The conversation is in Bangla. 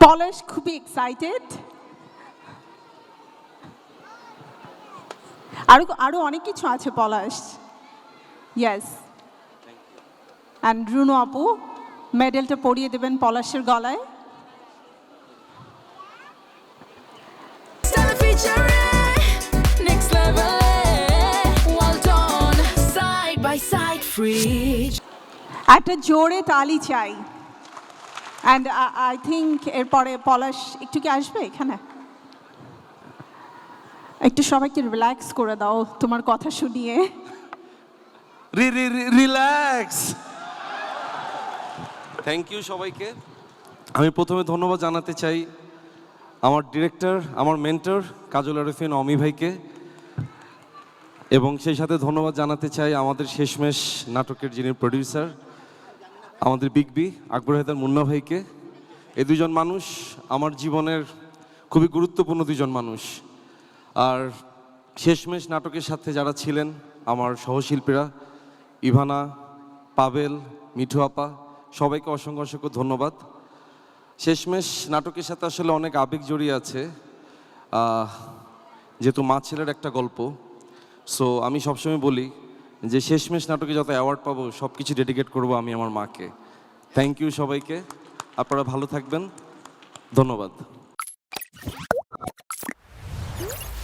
পলাশ খুবই এক্সাইটেড আরও আরও অনেক কিছু আছে পলাশ ইয়েস অ্যান্ড রুনু আপু মেডেলটা পরিয়ে দেবেন পলাশের গলায়. একটা জোরে তালি চাই। অ্যান্ড আই থিঙ্ক এরপরে পলাশ একটু কি আসবে এখানে? একটু সবাইকে রিল্যাক্স করে দাও তোমার কথা শুনিয়ে। রি রি রিল্যাক্স থ্যাংক ইউ সবাইকে। আমি প্রথমে ধন্যবাদ জানাতে চাই আমার ডিরেক্টর আমার মেন্টর কাজল আরফিন অমি ভাইকে। এবং সেই সাথে ধন্যবাদ জানাতে চাই আমাদের শেষমেশ নাটকের যিনি প্রডিউসার আমাদের বিগ বি আকবর হায়দার মুন্না ভাইকে। এই দুজন মানুষ আমার জীবনের খুবই গুরুত্বপূর্ণ দুজন মানুষ। আর শেষমেশ নাটকের সাথে যারা ছিলেন আমার সহশিল্পীরা, ইভানা, পাবেল, মিঠু আপা সবাইকে অসংখ্য অসংখ্য ধন্যবাদ। শেষমেশ নাটকের সাথে আসলে অনেক আবেগ জড়িয়ে আছে যেহেতু মা ছেলের একটা গল্প। সো আমি সবসময় বলি যে শেষমেশ নাটকে যত অ্যাওয়ার্ড পাবো সব কিছু ডেডিকেট করব আমি আমার মাকে। থ্যাংক ইউ সবাইকে। আপনারা ভালো থাকবেন। ধন্যবাদ।